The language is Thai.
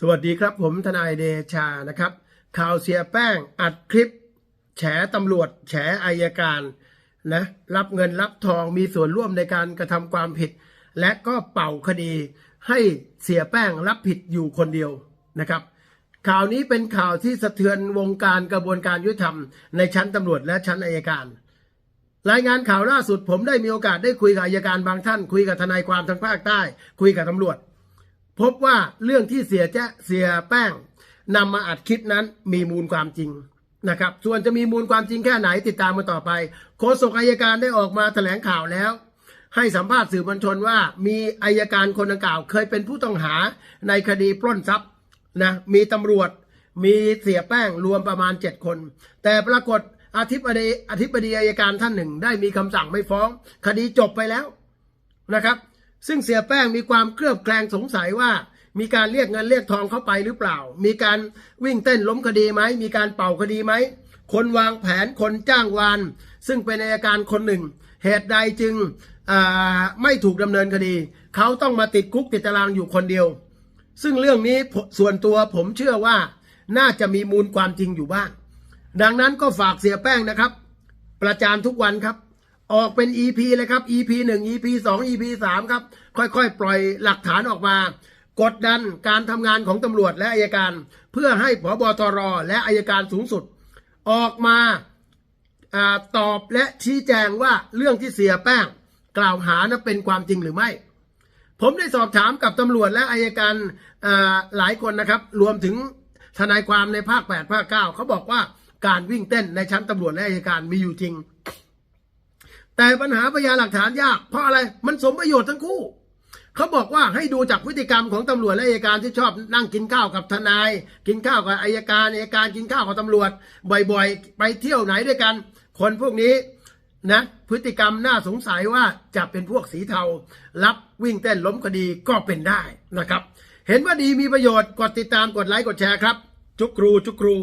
สวัสดีครับผมทนายเดชานะครับ ข่าวเสียแป้งอัดคลิป แฉตำรวจ แฉอายการนะรับเงินรับทองมีส่วนร่วมในการกระทำความผิด และก็เป่าคดีให้เสียแป้งรับผิดอยู่คนเดียวนะครับ ข่าวนี้เป็นข่าวที่สะเทือนวงการกระบวนการยุติธรรมในชั้นตำรวจและชั้นอายการ รายงานข่าวล่าสุดผมได้มีโอกาสได้คุยกับอายการบางท่าน คุยกับทนายความทางภาคใต้ คุยกับตำรวจ พบว่าเรื่องที่เสียแจ้เสียแป้งนำมาอัดคลิปนั้นมีมูลความจริงนะครับ ส่วนจะมีมูลความจริงแค่ไหนติดตามมาต่อไป โฆษกอายการได้ออกมาแถลงข่าวแล้ว ให้สัมภาษณ์สื่อมวลชนว่า มีอายการคนดังกล่าว เคยเป็นผู้ต้องหาในคดีปล้นทรัพย์นะมีตำรวจมีเสียแป้งรวมประมาณ 7 คน แต่ปรากฏอธิบดีอธิบดีอายการท่านหนึ่ง ได้มีคำสั่งไม่ฟ้อง คดีจบไปแล้วนะครับ ซึ่งเสียแป้งมีความเครือบแคลงสงสัยว่า มีการเรียกเงินเรียกทองเข้าไปหรือเปล่า มีการวิ่งเต้นล้มคดีไหม มีการเป่าคดีไหม คนวางแผนคนจ้างวาน ซึ่งเป็นอายการคนหนึ่ง เหตุใดจึงอ่าไม่ถูกดำเนินคดี เขาต้องมาติดคุกติดตารางอยู่คนเดียว ซึ่งเรื่องนี้ส่วนตัวผมเชื่อว่าน่าจะมีมูลความจริงอยู่บ้าง ดังนั้นก็ฝากเสียแป้งนะครับ ประจานทุกวันครับ ออกเป็น EP เลยครับ EP 1 EP 2 EP 3 ครับ ค่อยๆ ปล่อยหลักฐานออกมา กดดันการทำงานของตำรวจและอายการ เพื่อให้ผบตรและอายการสูงสุด ออกมาอตอบและชี้แจงว่าเรื่องที่เสียแป้ง กล่าวหานั้นเป็นความจริงหรือไม่ ผมได้สอบถามกับตำรวจและอายการหลายคนนะครับ รวมถึงทนายความในภาค 8 ภาค 9 เขาบอกว่าการวิ่งเต้นในชั้นตำรวจและอายการมีอยู่จริง แต่ปัญหาพยานหลักฐานยาก เพราะอะไรมันสมประโยชน์ทั้งคู่ เขาบอกว่าให้ดูจากพฤติกรรมของตำรวจและอายการที่ชอบนั่งกินข้าวกับทนาย กินข้าวกับอายการอายการกินข้าวกับตำรวจ บ่อยๆ ไปเที่ยวไหนด้วยกัน คนพวกนี้นะพฤติกรรมน่าสงสัยว่าจะเป็นพวกสีเทา รับวิ่งเต้นล้มคดีก็เป็นได้นะครับ เห็นว่าดีมีประโยชน์กดติดตามกดไลค์กดแชร์ครับ จุกครูจุกครู